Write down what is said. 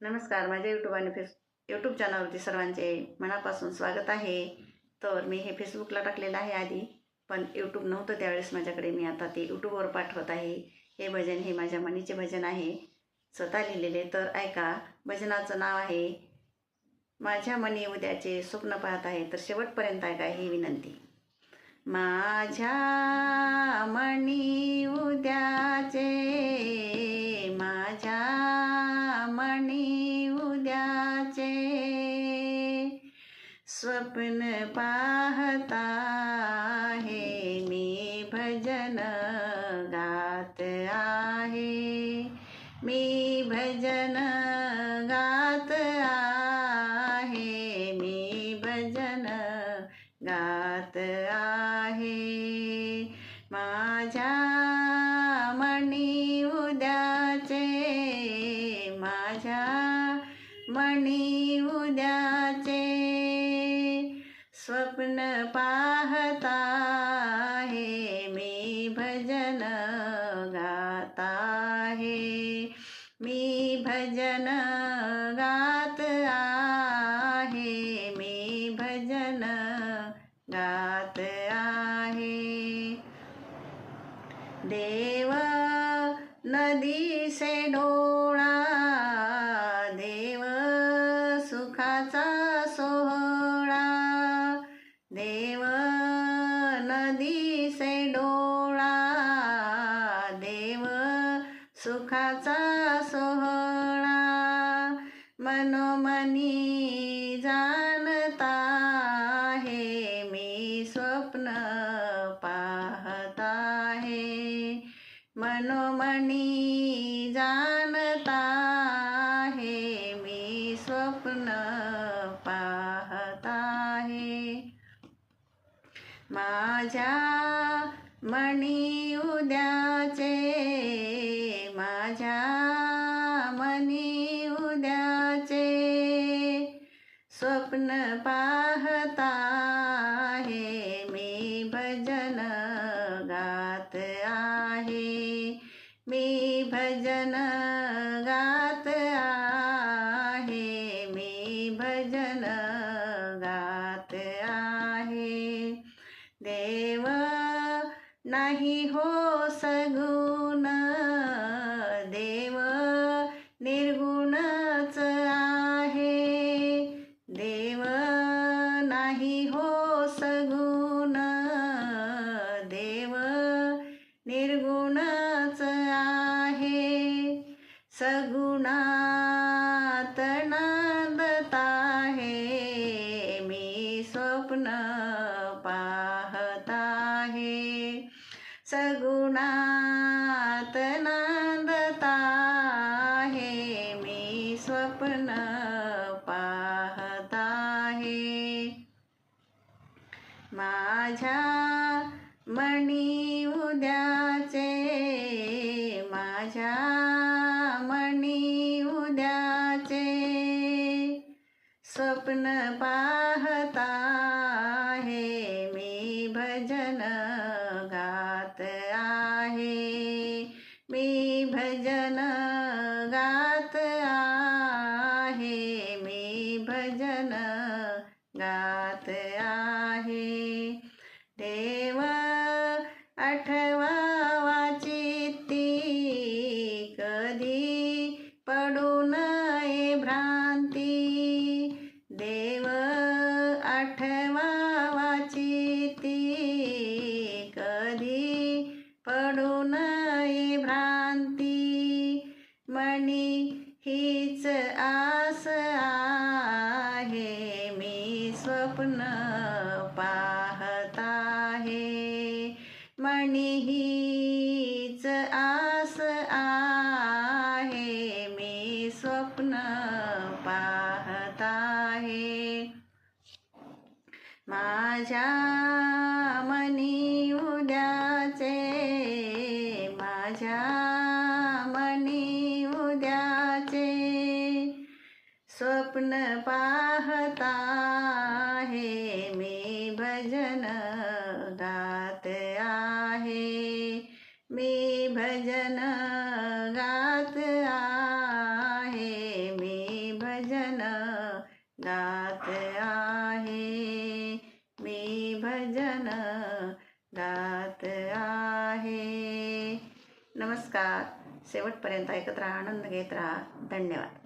नमस्कार माझ्या यूट्यूब आणि फेस यूट्यूब चॅनलवरती सर्वांचे मनापासून स्वागत आहे. तर मी हे फेसबुकला टाकलेलं आहे आधी पण यूट्यूब नव्हतं त्यावेळेस माझ्याकडे. मी आता ते यूट्यूबवर पाठवत आहे. हे भजन हे माझ्या मनीचे भजन आहे. स्वतः लिहिलेले. तर ऐका भजनाचं नाव आहे माझ्या मनी उद्याचे स्वप्न पाहत आहे. तर शेवटपर्यंत ऐका ही विनंती. माझ्या मणी उद्याचे माझ्या स्वप्न पाहता आहे मी भजन गात आहे. मी भजन गात आहे मी भजन गात आहे. माझ्या मणी उद्याचे माझ्या मणी उद्याचे स्वप्न पाहता आहे मी भजन गाता आहे मी भजन गात आहे मी भजन गात आहे देव नदी से डोळा सुखाचा सोहळा मनोमनी जाणता आहे. मी स्वप्न पाहता आहे मनोमनी जाणता आहे. मी स्वप्न पाहता आहे माझ्या मणी उद्याचे स्वप्न पाहता आहे मी भजन गात आहे. मी भजन गात आहे मी भजन गात आहे. देव नाही हो सगुण सगुणात हे आहे मी स्वप्न पाहता आहे सगुणात हे आहे मी स्वप्न पाहता आहे माझ्या मणी उद्याचे स्वप्न पाहता आहे मी भजन गात आहे. मी भजन गात आहे मी भजन गात आहे. देव आठवा चित्ती कधी पडू नये भ्रा पडू नये भ्रांती. मणी हीच आस आहे. मी स्वप्न पाहत आहे. मणी हीच आस आहे. मी स्वप्न पाहत आहे. माझ्या करता आहे. मी भजन गात आहे. मी भजन गात आहे. मी भजन गात आहे. मी भजन गात आहे. नमस्कार. शेवटपर्यंत ऐकत राहा आनंद घेत राहा. धन्यवाद.